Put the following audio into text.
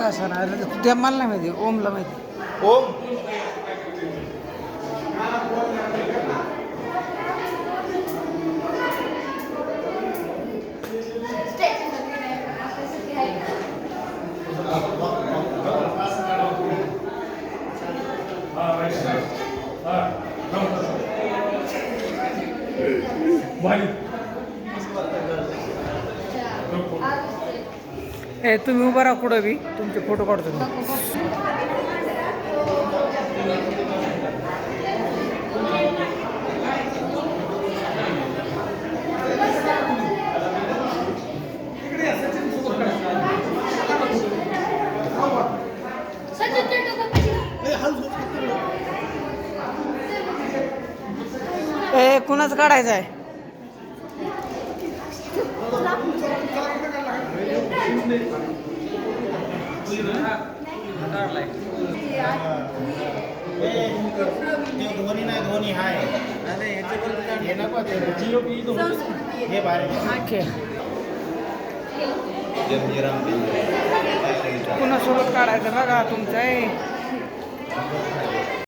काय सांगणार ते मला नाही माहिती. ओमला माहिती. ओम? ए तुम्ही उभं राहा कुठं बी. तुमचे फोटो काढतो मी. ए कुणाच काढायचं आहे? धोनी नाही धोनी हाय हे नको ते हे बाहेर ओके कुणासोबत काढायचं बघा तुमचं